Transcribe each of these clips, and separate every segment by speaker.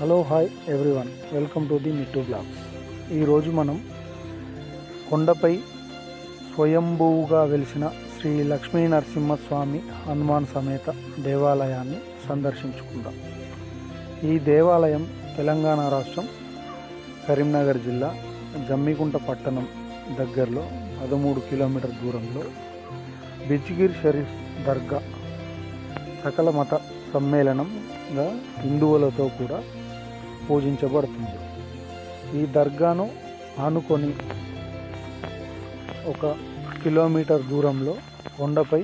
Speaker 1: Hello hi everyone. Welcome to the Mittu vlogs. ఈరోజు మనం కొండపై స్వయంభూగా వెలిసిన శ్రీ లక్ష్మీ నరసింహస్వామి హనుమాన్ సమేత దేవాలయాన్ని సందర్శించుకుందాం. ఈ దేవాలయం తెలంగాణ రాష్ట్రం కరీంనగర్ జిల్లా జమ్మికుంట పట్టణం దగ్గరలో పదమూడు కిలోమీటర్ దూరంలో బిజ్గిర్ షరీఫ్ దర్గా సకల మత సమ్మేళనంగా హిందువులతో కూడా పూజించబడుతుంది. ఈ దర్గాను ఆనుకొని ఒక కిలోమీటర్ దూరంలో కొండపై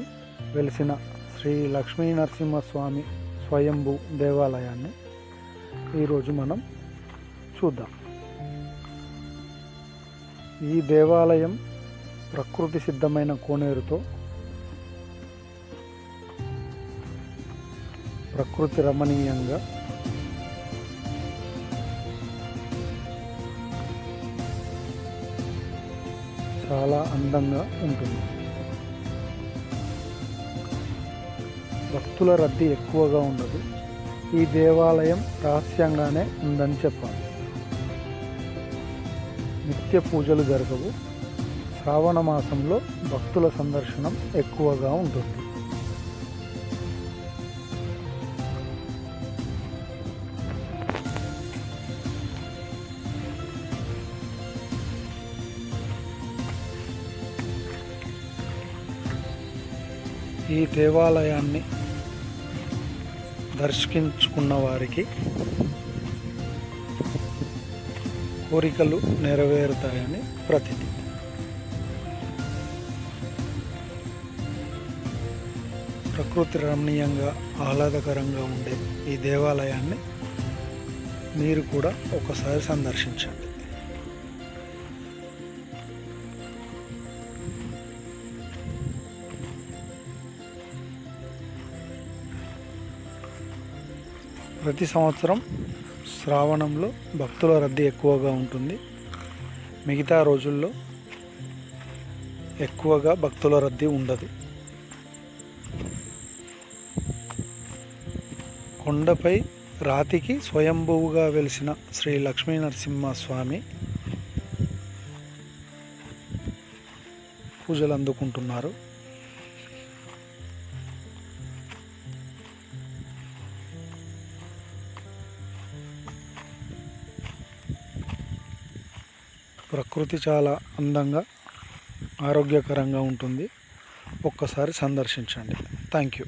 Speaker 1: వెలిసిన శ్రీ లక్ష్మీ నరసింహస్వామి స్వయంభూ దేవాలయాన్ని ఈరోజు మనం చూద్దాం. ఈ దేవాలయం ప్రకృతి సిద్ధమైన కోనేరుతో ప్రకృతి రమణీయంగా చాలా అందంగా ఉంటుంది. భక్తుల రద్దీ ఎక్కువగా ఉండదు. ఈ దేవాలయం రహస్యంగానే ఉందని చెప్పాలి. నిత్య పూజలు జరగవు. శ్రావణ మాసంలో భక్తుల సందర్శనం ఎక్కువగా ఉంటుంది. ఈ దేవాలయాన్ని దర్శించుకున్న వారికి కోరికలు నెరవేరుతాయని ప్రతిది ప్రకృతి రమణీయంగా ఆహ్లాదకరంగా ఉండే ఈ దేవాలయాన్ని మీరు కూడా ఒకసారి సందర్శించండి. ప్రతి సంవత్సరం శ్రావణంలో భక్తుల రద్దీ ఎక్కువగా ఉంటుంది. మిగతా రోజుల్లో ఎక్కువగా భక్తుల రద్దీ ఉండదు. కొండపై రాతికి స్వయంభువుగా వెలిసిన శ్రీ లక్ష్మీ నరసింహస్వామి పూజలు అందుకుంటున్నారు. ప్రకృతి చాలా అందంగా ఆరోగ్యకరంగా ఉంటుంది. ఒక్కసారి సందర్శించండి. Thank you